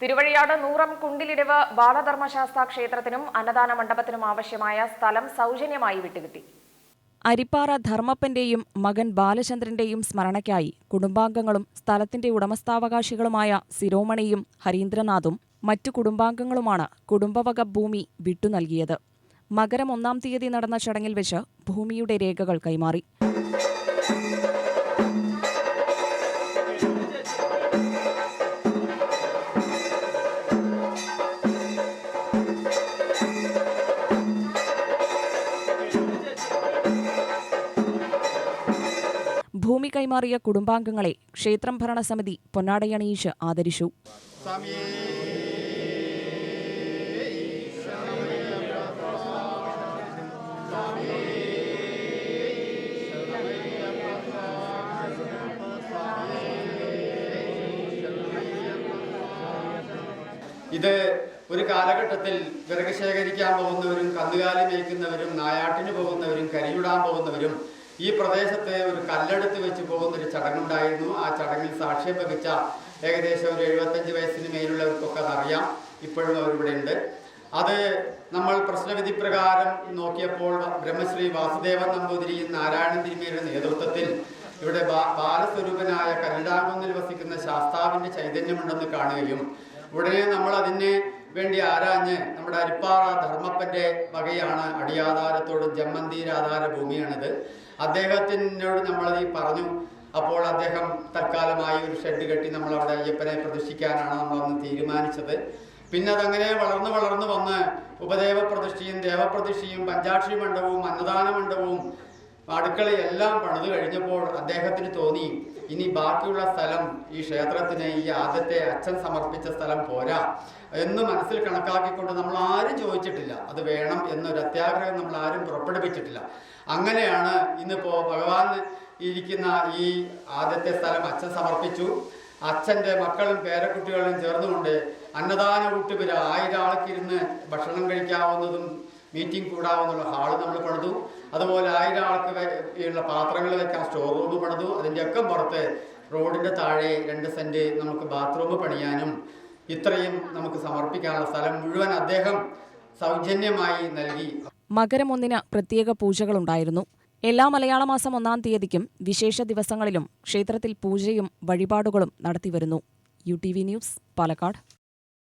തിരുവഴിയാട് നൂറം കുണ്ടിലിടിവ് ബാലധർമ്മശാസ്ത്ര ക്ഷേത്രത്തിനും അന്നദാന മണ്ഡപത്തിനും ആവശ്യമായ സ്ഥലം സൗജന്യമായി വിട്ടുകിട്ടി. അരിപ്പാറ ധർമ്മപ്പന്റെയും മകൻ ബാലചന്ദ്രന്റെയും സ്മരണയ്ക്കായി കുടുംബാംഗങ്ങളും സ്ഥലത്തിന്റെ ഉടമസ്ഥാവകാശികളുമായ സിരോമണിയും ഹരീന്ദ്രനാഥും മറ്റു കുടുംബാംഗങ്ങളുമാണ് കുടുംബവക ഭൂമി വിട്ടു നൽകിയത്. മകരം ഒന്നാം തീയതി നടന്ന ചടങ്ങിൽ വെച്ച് ഭൂമിയുടെ രേഖകൾ കൈമാറി. ഭൂമി കൈമാറിയ കുടുംബാംഗങ്ങളെ ക്ഷേത്രം ഭരണസമിതി പൊന്നാടയണിയിച്ച് ആദരിച്ചു. ഇത് ഒരു കാലഘട്ടത്തിൽ വിറക് ശേഖരിക്കാൻ പോകുന്നവരും കന്നുകാലി മേയ്ക്കുന്നവരും നായാട്ടിന് പോകുന്നവരും കരിയിടാൻ പോകുന്നവരും ഈ പ്രദേശത്തെ ഒരു കല്ലെടുത്ത് വെച്ച് പോകുന്ന ഒരു ചടങ്ങുണ്ടായിരുന്നു. ആ ചടങ്ങിൽ സാക്ഷ്യം വഹിച്ച ഏകദേശം ഒരു എഴുപത്തഞ്ച് വയസ്സിന് മേലുള്ളവർക്കൊക്കെ അതറിയാം. ഇപ്പോഴും അവരിവിടെ ഉണ്ട്. അത് നമ്മൾ പ്രശ്നവിധി പ്രകാരം നോക്കിയപ്പോൾ ബ്രഹ്മശ്രീ വാസുദേവൻ നമ്പൂതിരി നാരായണൻ തിരുമേയുടെ നേതൃത്വത്തിൽ ഇവിടെ ബാലസ്വരൂപനായ കരുടാകുന്നിൽ വസിക്കുന്ന ശാസ്താവിന്റെ ചൈതന്യമുണ്ടെന്ന് കാണുകയും ഉടനെ നമ്മൾ അതിന് വേണ്ടി ആരാഞ്ഞ് നമ്മുടെ അരിപ്പാറ ധർമ്മപ്പന്റെ വകയാണ് അടിയാധാരത്തോട് ജമ്മന്തിരാധാര ഭൂമിയാണിത്. അദ്ദേഹത്തിനോട് നമ്മൾ ഈ പറഞ്ഞു. അപ്പോൾ അദ്ദേഹം തൽക്കാലമായി ഒരു ഷെഡ് കെട്ടി നമ്മൾ അവിടെ അയ്യപ്പനെ പ്രതിഷ്ഠിക്കാനാണ് നമ്മൾ അന്ന് തീരുമാനിച്ചത്. പിന്നെ അതങ്ങനെ വളർന്നു വളർന്നു വന്ന് ഉപദേവ പ്രതിഷ്ഠയും ദേവപ്രതിഷ്ഠയും പഞ്ചാക്ഷി മണ്ഡപവും അന്നദാന മണ്ഡപവും അടുക്കളയെല്ലാം പണിതു കഴിഞ്ഞപ്പോൾ അദ്ദേഹത്തിന് തോന്നി ഇനി ബാക്കിയുള്ള സ്ഥലം ഈ ക്ഷേത്രത്തിന് ഈ ആദ്യത്തെ അച്ഛൻ സമർപ്പിച്ച സ്ഥലം പോരാ എന്ന് മനസ്സിൽ കണക്കാക്കിക്കൊണ്ട് നമ്മൾ ആരും ചോദിച്ചിട്ടില്ല. അത് വേണം എന്നൊരു അത്യാഗ്രഹം നമ്മൾ ആരും പുറപ്പെടുവിച്ചിട്ടില്ല. അങ്ങനെയാണ് ഇന്നിപ്പോ ഭഗവാൻ ഇരിക്കുന്ന ഈ ആദ്യത്തെ സ്ഥലം അച്ഛൻ സമർപ്പിച്ചു. അച്ഛന്റെ മക്കളും പേരക്കുട്ടികളും ചേർന്നുകൊണ്ട് അന്നദാന ഊട്ടുപുര ആയിരം ആൾക്കിരുന്ന് ഭക്ഷണം കഴിക്കാവുന്നതും മീറ്റിംഗ് കൂടാവുന്നുള്ള ഹാൾ നമ്മൾ പണിതു. അതുപോലെ ആയിരം ആൾക്ക് ഉള്ള പാത്രങ്ങൾ വെക്കാൻ സ്റ്റോർ റൂം പണിതു. അതിന്റെ ഒക്കെ പുറത്ത് റോഡിന്റെ താഴെ രണ്ട് സെന്റ് നമുക്ക് ബാത്റൂം പണിയാനും ഇത്രയും നമുക്ക് സമർപ്പിക്കാനുള്ള സ്ഥലം മുഴുവൻ അദ്ദേഹം സൗജന്യമായി നൽകി. മകരം ഒന്നിന് പ്രത്യേക പൂജകളുണ്ടായിരുന്നു. എല്ലാ മലയാള മാസം ഒന്നാം തീയതിക്കും വിശേഷ ദിവസങ്ങളിലും ക്ഷേത്രത്തിൽ പൂജയും വഴിപാടുകളും നടത്തിവരുന്നു. U T V news Palakkad.